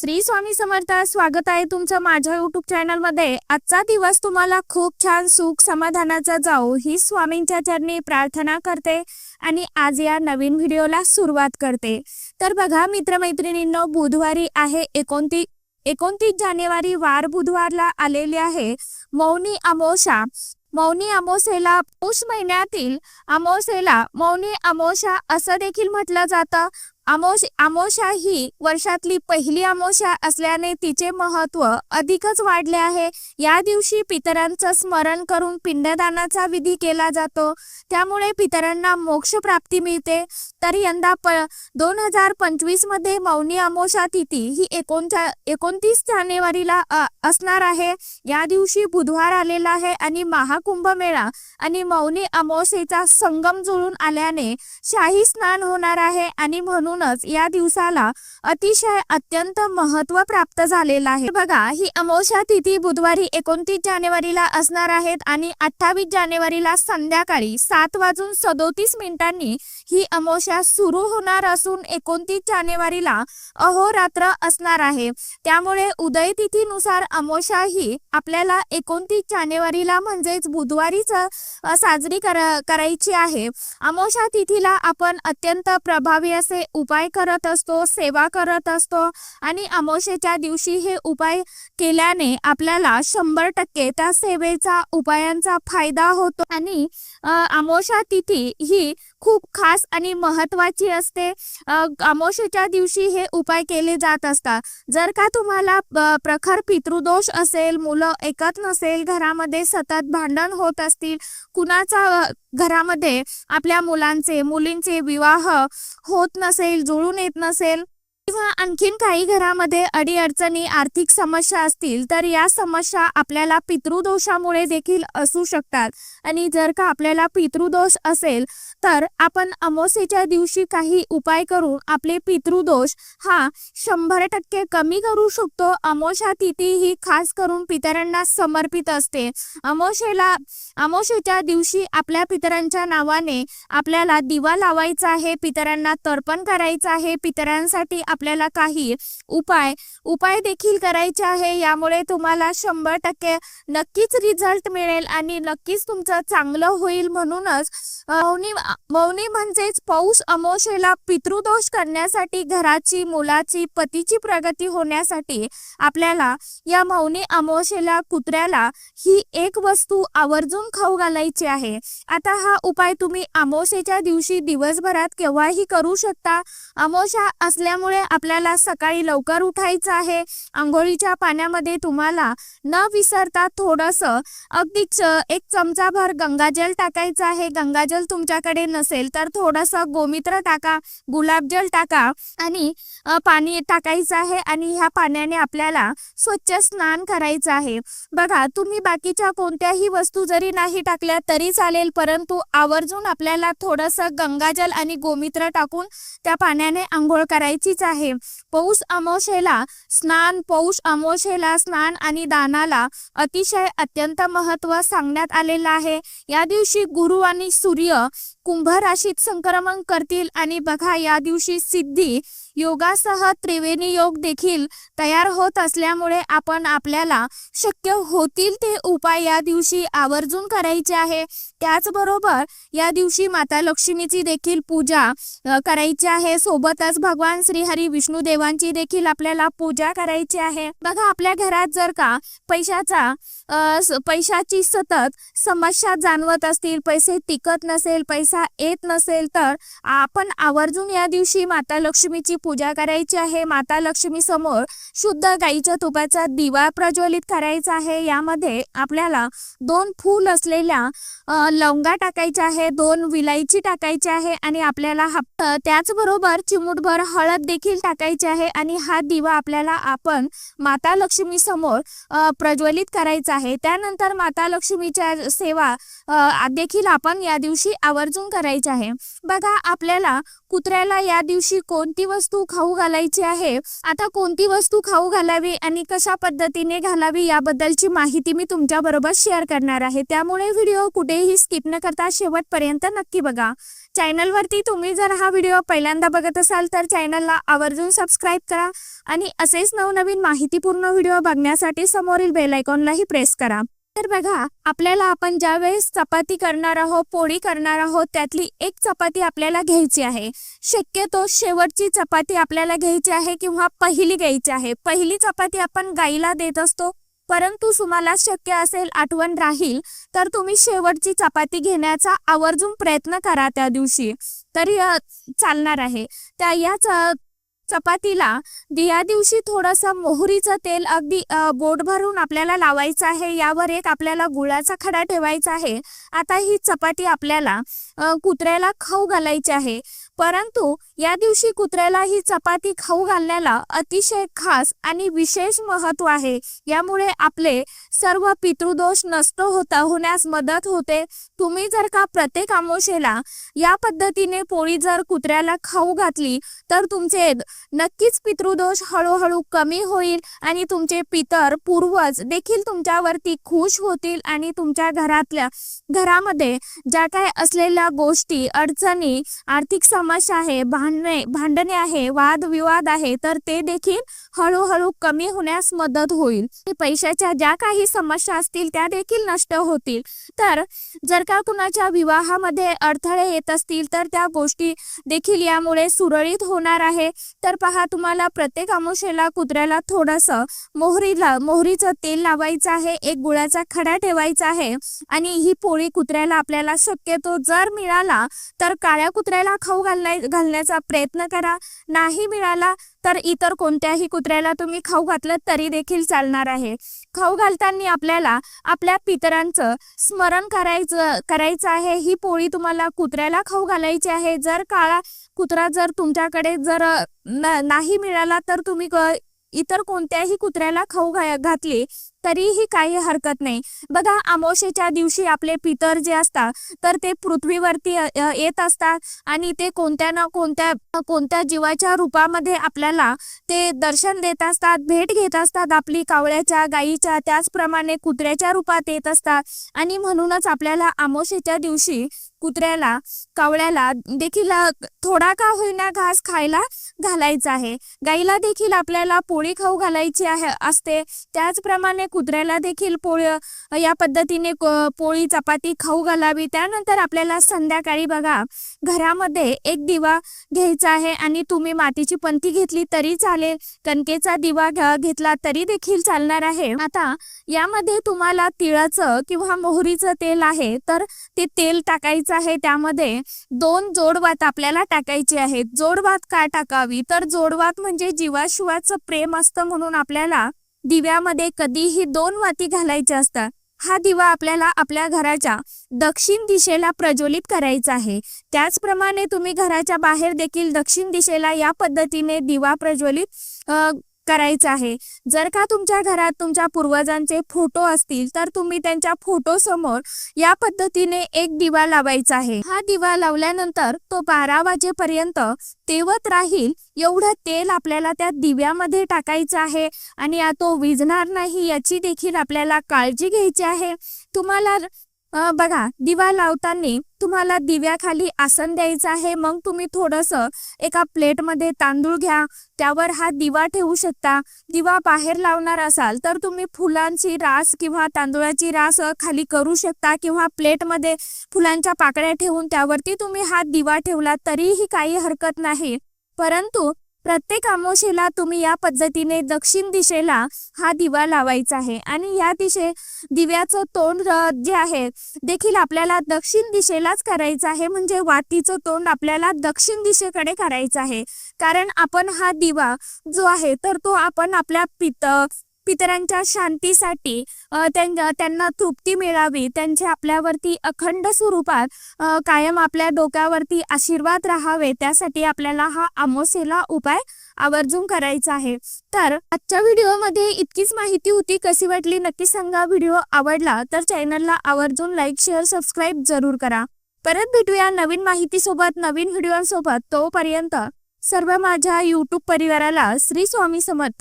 श्री स्वामी समर्थ स्वागत आहे तुमचं माझ्या युट्यूब चॅनलमध्ये आजचा दिवस तुम्हाला खूप छान सुख समाधानाचा जाऊ ही स्वामींच्या चरणी प्रार्थना करते आणि आज या नवीन व्हिडिओला सुरुवात करते. तर बघा मित्रमैत्रिणींनो बुधवारी आहे एकोणतीस एकोणतीस जानेवारी वार बुधवारला आलेली आहे. मौनी अमोशा मौनी अमोसेला पौष महिन्यातील अमोसेला मौनी अमोशा असं देखील म्हटलं जातं. अमोश अमोशा ही वर्षातली पहिली अमोशा असल्याने तिचे महत्त्व अधिकच वाढले आहे. या दिवशी पितरांचं स्मरण करून पिंडदानाचा विधी केला जातो. त्यामुळे पितरांना मोक्ष प्राप्ती मिळते. तर यंदा प दोन हजार पंचवीसमध्ये मौनी अमोशा तिथी ही एकोणचा एकोणतीस जानेवारीला अ, असणार आहे. या दिवशी बुधवार आलेला आहे आणि महाकुंभ मेळा आणि मौनी अमावस्येचा संगम जुळून आल्याने शाही स्नान होणार आहे आणि म्हणून म्हणूनच या दिवसाला अतिशय अत्यंत महत्त्व प्राप्त झालेलं आहे. बघा ही अमोशा तिथी बुधवारी एकोणतीस जानेवारीला असणार आहेत आणि अठ्ठावीस जानेवारीला संध्याकाळी सात वाजून सदोतीस मिनिटांनी ही अमोशा सुरू होणार असून एकोणतीस जानेवारीला अहोरात्र असणार आहे. त्यामुळे उदय तिथीनुसार अमोशा ही आपल्याला एकोणतीस जानेवारीला म्हणजेच बुधवारीच साजरी करायची आहे. अमोशा तिथीला आपण अत्यंत प्रभावी असे उपाय करत असतो सेवा करत असतो आणि अमावशेच्या दिवशी हे उपाय केल्याने आपल्याला शंभर टक्के त्या सेवेचा उपायांचा फायदा होतो आणि अमावशा तिथी ही खूप खास आणि महत्वाची असते. अ, अमावस्येच्या दिवशी हे उपाय केले जात असतात. जर का तुम्हाला प्रखर पितृदोष असेल मुलं ऐकत नसेल घरामध्ये सतत भांडण होत असतील कुणाचा घरामध्ये आपल्या मुलांचे मुलींचे विवाह होत नसेल जुळून येत नसेल किंवा आणखीन काही घरामध्ये अडीअडचणी आर्थिक समस्या असतील तर या समस्या आपल्याला पितृदोषामुळे देखील असू शकतात. आणि जर का आपल्याला पितृदोष असेल तर आपण अमावस्येच्या दिवशी काही उपाय करून आपले पितृदोष हा शंभर टक्के कमी करू शकतो. अमावस्या तिथी ही खास करून पितरांना समर्पित असते. अमोशेला अमोशेच्या दिवशी आपल्या पितरांच्या नावाने आपल्याला दिवा लावायचा आहे पितरांना तर्पण करायचं आहे पितरांसाठी आपल्याला काही उपाय उपाय देखील करायचे आहे. यामुळे तुम्हाला शंभर टक्के नक्कीच रिझल्ट मिळेल आणि नक्कीच तुमचं चांगलं होईल म्हणूनच मौनी मौनी म्हणजेच पौष अमोशेला पितृदोष करण्यासाठी घराची मुलाची पतीची प्रगती होण्यासाठी आपल्याला या मौनी अमोशेला कुत्र्याला ही एक वस्तू आवर्जून खाऊ घालायची आहे. आता हा उपाय तुम्ही अमोशेच्या दिवशी दिवसभरात केव्हाही करू शकता. अमोशा असल्यामुळे आपल्याला सकाळी लवकर उठायचं आहे. आंघोळीच्या पाण्यामध्ये तुम्हाला न विसरता थोडंसं अगदी च- एक चमचाभर गंगाजल टाकायचं आहे. गंगाजल तुमच्याकडे नसेल तर थोडंसं गोमित्र टाका गुलाबजल टाका आणि पाणी टाकायचं आहे आणि ह्या पाण्याने आपल्याला स्वच्छ स्नान करायचं आहे. बघा तुम्ही बाकीच्या कोणत्याही वस्तू जरी नाही टाकल्या तरी चालेल परंतु आवर्जून आपल्याला थोडंसं गंगाजल आणि गोमित्र टाकून त्या पाण्याने आंघोळ करायचीच आहे पौष अमावस्येला स्नान पौष अमावस्येला स्नान आणि दानाला अतिशय अत्यंत महत्त्व सांगण्यात आलेलं आहे. या दिवशी गुरु आणि सूर्य कुंभ राशीत संक्रमण करतील आणि बघा या दिवशी सिद्धी योगासह त्रिवेणी योग देखील तयार होत असल्यामुळे आपण आपल्याला शक्य होतील ते उपाय या दिवशी आवर्जून करायचे आहे. त्याचबरोबर या दिवशी माता लक्ष्मीची देखील पूजा करायची आहे. सोबतच भगवान श्रीहरी विष्णू देवांची देखील आपल्याला पूजा करायची आहे. बघा आपल्या घरात जर का पैशाचा पैशाची सतत समस्या जाणवत असतील पैसे टिकत नसेल पैसा येत नसेल तर आपण आवर्जून या दिवशी माता लक्ष्मीची पूजा करायची आहे माता लक्ष्मी समोर शुद्ध गाईच्या तुपाचा दिवा प्रज्वलित करायचा आहे. यामध्ये आपल्याला दोन फूल असलेल्या लवंगा टाकायच्या आहे दोन विलायची टाकायची आहे आणि आपल्याला हा त्याचबरोबर चिमूटभर हळद देखील टाकायची आहे आणि हा दिवा आपल्याला आपण माता लक्ष्मी समोर प्रज्वलित करायचा आहे. त्यानंतर माता लक्ष्मीच्या सेवा देखील आपण या दिवशी आवर्जून करायची आहे. बघा आपल्याला कुत्र्याला या दिवशी कोणती वस्तू वस्तू खाऊ घालायची आहे? आता कोणती वस्तू खाऊ घालावी आणि कशा पद्धतीने घालावी याबद्दलची माहिती मी तुमच्या बरोबर शेअर करणार आहे. त्यामुळे व्हिडिओ कुठेही स्किप न करता शेवटपर्यंत नक्की बघा. चॅनलवरती तुम्ही जर हा व्हिडिओ पहिल्यांदा बघत असाल तर चॅनलला आवर्जून सबस्क्राईब करा आणि असेच नवनवीन माहितीपूर्ण व्हिडिओ बघण्यासाठी समोरील बेल आयकॉनलाही प्रेस करा. तर बघा आपल्याला आपण ज्या वेळेस चपाती करणार आहोत पोळी करणार आहोत त्यातली एक चपाती आपल्याला घ्यायची आहे. शक्यतो शेवटची चपाती आपल्याला घ्यायची आहे किंवा पहिली घ्यायची आहे. पहिली चपाती आपण गाईला देत असतो परंतु तुम्हाला शक्य असेल आठवण राहील तर तुम्ही शेवटची चपाती घेण्याचा आवर्जून प्रयत्न करा त्या दिवशी. तरी चालणार आहे. त्या या च- चपातीला या दिवशी थोडंसं मोहरीचं तेल अगदी बोट भरून आपल्याला लावायचं आहे. यावर एक आपल्याला गुळाचा खडा ठेवायचा आहे. आता ही चपाती आपल्याला कुत्र्याला खाऊ घालायची आहे. परंतु या दिवशी कुत्र्याला ही चपाती खाऊ घालण्याला अतिशय खास आणि विशेष महत्त्व आहे. यामुळे आपले सर्व पितृदोष नष्ट होता होण्यास मदत होते. तुम्ही जर का प्रत्येक आमोशेला या पद्धतीने पोळी जर कुत्र्याला खाऊ घातली तर तुमचे नक्कीच पितृदोष हळूहळू कमी होईल आणि तुमचे पितर पूर्वज देखील तुमच्यावरती खुश होतील आणि तुमच्या घरातल्या घरामध्ये ज्या काय असलेल्या गोष्टी अडचणी आर्थिक तमाशा आहे भांडणे भांडणे आहे वादविवाद आहे तर ते देखील हळूहळू कमी होण्यास मदत होईल. पैशाच्या ज्या काही समस्या असतील त्या देखील नष्ट होतील. तर जर का कुणाच्या विवाहामध्ये अडथळे येत असतील तर त्या गोष्टी देखील यामुळे सुरळीत होणार आहे. तर पहा तुम्हाला प्रत्येक अमुषेला कुत्र्याला थोडंसं मोहरीला मोहरीचं तेल लावायचं आहे एक गुळाचा खडा ठेवायचा आहे आणि ही पोळी कुत्र्याला आपल्याला शक्यतो जर मिळाला तर काळ्या कुत्र्याला खाऊ घालण्या घालण्याचा प्रयत्न करा. नाही मिळाला तर इतर कोणत्याही कुत्र्याला तुम्ही खाऊ घातलं तरी देखील चालणार आहे. खाऊ घालताना आपल्याला आपल्या पितरांचं स्मरण करायचं करायचं आहे. ही पोळी तुम्हाला कुत्र्याला खाऊ घालायची आहे. जर काळा कुत्रा जर तुमच्याकडे जर नाही मिळाला तर तुम्ही इतर कोणत्याही कुत्र्याला खाऊ घा घातली तरीही काही हरकत नाही. बघा अमावशेच्या दिवशी आपले पितर जे असतात तर ते पृथ्वीवरती येत असतात आणि ते कोणत्या ना कोणत्या कोणत्या जीवाच्या रूपामध्ये आपल्याला ते दर्शन देत असतात भेट घेत असतात. आपली कावळ्याच्या गायीच्या त्याचप्रमाणे कुत्र्याच्या रूपात येत असतात. आणि म्हणूनच आपल्याला अमावशेच्या दिवशी कुत्र्याला कावळ्याला देखील थोडा का होईना घास खायला घालायचा आहे. गाईला देखील आपल्याला पोळी खाऊ घालायची आहे असते. त्याचप्रमाणे कुत्र्याला देखील पोळी या पद्धतीने पोळी चपाती खाऊ घालावी. त्यानंतर आपल्याला संध्याकाळी बघा घरामध्ये एक दिवा घ्यायचा आहे आणि तुम्ही मातीची पंथी घेतली तरी चालेल. कणकेचा दिवा घेतला तरी देखील चालणार आहे. आता यामध्ये तुम्हाला तिळाचं किंवा मोहरीचं तेल आहे तर ते तेल टाकायचं आहे त्यामध्ये दोन जोडवात आपल्याला टाकायची आहेत. जोडवात का टाकावी? तर जोडवात म्हणजे जीवाशिवाचं प्रेम असतं म्हणून आपल्याला दिव्यामध्ये कधीही दोन वाती घालायच्या असतात. हा दिवा आपल्याला आपल्या घराच्या दक्षिण दिशेला प्रज्वलित करायचा आहे. त्याचप्रमाणे तुम्ही घराच्या बाहेर देखील दक्षिण दिशेला या पद्धतीने दिवा प्रज्वलित करायचं आहे. जर का तुमच्या घरात तुमच्या पूर्वजांचे फोटो असतील तर तुम्ही त्यांच्या फोटो समोर या पद्धतीने एक दिवा लावायचा आहे. हा दिवा लावल्यानंतर तो बारा वाजेपर्यंत तेवत राहील. एवढं तेल आपल्याला त्या दिव्यामध्ये टाकायचं आहे आणि तो विझणार नाही याची देखील आपल्याला काळजी घ्यायची आहे. तुम्हाला बघा दिवा लावताना तुम्हाला दिव्याखाली आसन द्यायचं आहे. मग तुम्ही थोडंसं एका प्लेटमध्ये तांदूळ घ्या. त्यावर हा दिवा ठेवू शकता. दिवा बाहेर लावणार असाल तर तुम्ही फुलांची रास किंवा तांदूळाची रास खाली करू शकता किंवा प्लेटमध्ये फुलांच्या पाकळ्या ठेवून त्यावरती तुम्ही हा दिवा ठेवला तरीही काही हरकत नाही. परंतु प्रत्येक अमावशेला तुम्ही या पद्धतीने दक्षिण दिशेला हा दिवा लावायचा आहे. आणि या दिशे दिव्याचं तोंड जे आहे देखील आपल्याला दक्षिण दिशेलाच करायचं आहे. म्हणजे वातीचं तोंड आपल्याला दक्षिण दिशेकडे करायचं आहे. कारण आपण हा दिवा जो आहे तर तो आपण आपल्या पित पितरांच्या शांतीसाठी त्यांना तृप्ती मिळावी त्यांचे आपल्यावरती अखंड स्वरूपात कायम आपल्या डोक्यावरती आशीर्वाद राहावे त्यासाठी आपल्याला हा आमोसेला उपाय आवर्जून करायचा आहे. तर आजच्या व्हिडिओमध्ये इतकीच माहिती होती. कशी वाटली नक्की सांगा. व्हिडिओ आवडला तर चॅनलला आवर्जून लाईक शेअर सबस्क्राईब जरूर करा. परत भेटूया नवीन माहितीसोबत नवीन व्हिडिओसोबत. तोपर्यंत सर्व माझ्या यूट्यूब परिवाराला श्री स्वामी समर्थ.